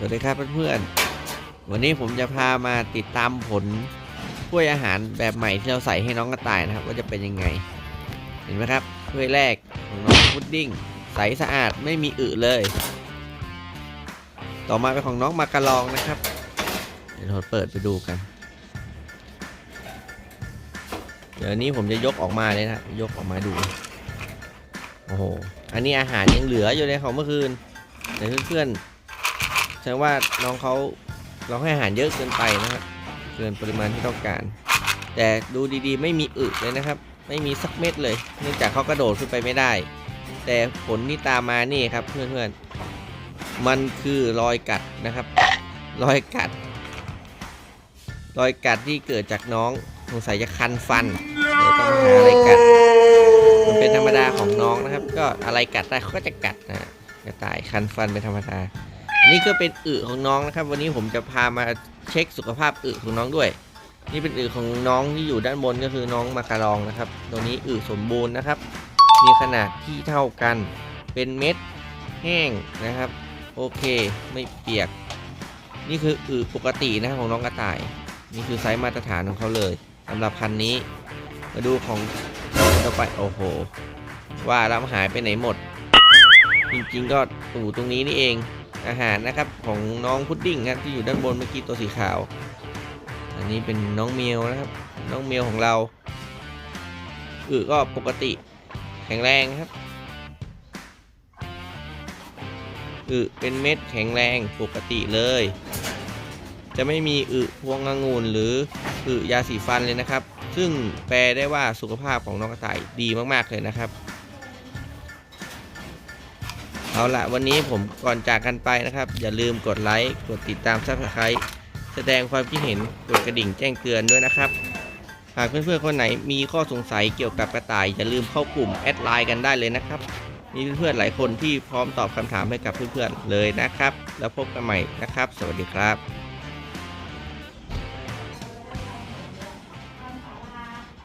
สวัสดีครับเพื่อนๆ วันนี้ผมจะพามาติดตามผลถ้วยอาหารแบบใหม่ที่เราใส่ให้น้องกระต่ายนะครับ ว่าจะเป็นยังไง เห็นไหมครับถ้วยแรกของน้องพุดดิ้งใสสะอาดไม่มีอึเลย ต่อมาเป็นของน้องมากระลองนะครับเดี๋ยวเราเปิดไปดูกัน เดี๋ยวนี้ผมจะยกออกมาเลยนะยกออกมาดูโอ้โหอันนี้อาหารยังเหลืออยู่เลยของเมื่อคืนแต่เพื่อนๆ แสดงว่าน้องเขาเราให้อาหารเยอะเกินไปนะครับเกินปริมาณที่ต้องการ แต่ดูดีๆ ไม่มีอึเลยนะครับ ไม่มีสักเม็ดเลย เนื่องจากเขากระโดดขึ้นไปไม่ได้ แต่ผลที่ตามมานี่ครับเพื่อนๆ มันคือรอยกัดนะครับ รอยกัด รอยกัดที่เกิดจากน้องสงสัยจะคันฟันเดี๋ยวต้องหาอะไรกัด มันเป็นธรรมดาของน้องนะครับ ก็อะไรกัดได้เขาก็จะกัดนะกระต่ายคันฟันเป็นธรรมดา นนี้ก็เป็นอึของน้องนะครับ วันนี้ผมจะพามาเช็คสุขภาพอึของน้องด้วย นี่เป็นอึของน้องที่อยู่ด้านบนก็คือน้องมาการองนะครับตรงนี้อึสมบูรณ์นะครับ มีขนาดที่เท่ากัน เป็นเม็ดแห้งนะครับ โอเคไม่เปียก นี่คืออึปกตินะของน้องกระต่าย นี่คือไซส์มาตรฐานของเขาเลยสำหรับพันนี้ มาดูของต่อไปโอ้โห ว่าแล้วหายไปไหนหมด จริงๆก็ตู่ตรงนี้นี่เอง อาหารนะครับของน้องพุดดิ้งครับที่อยู่ด้านบนเมื่อกี้ตัวสีขาว อันนี้เป็นน้องเมียวนะครับ น้องเมียวของเราอึก็ปกติแข็งแรงครับอึเป็นเม็ดแข็งแรงปกติเลย จะไม่มีอึพวงองุ่นหรืออึยาสีฟันเลยนะครับ ซึ่งแปลได้ว่าสุขภาพของน้องกระต่ายดีมากๆเลยนะครับ เอาละวันนี้ผมก่อนจากกันไปนะครับ อย่าลืมกดไลค์กดติดตามซับสไครต์แสดงความคิดเห็นกดกระดิ่งแจ้งเตือนด้วยนะครับ หากเพื่อนๆคนไหนมีข้อสงสัยเกี่ยวกับกระต่าย อย่าลืมเข้ากลุ่มแอดไลน์กันได้เลยนะครับ มีเพื่อนๆหลายคนที่พร้อมตอบคำถามให้กับเพื่อนๆเลยนะครับ แล้วพบกันใหม่นะครับ สวัสดีครับ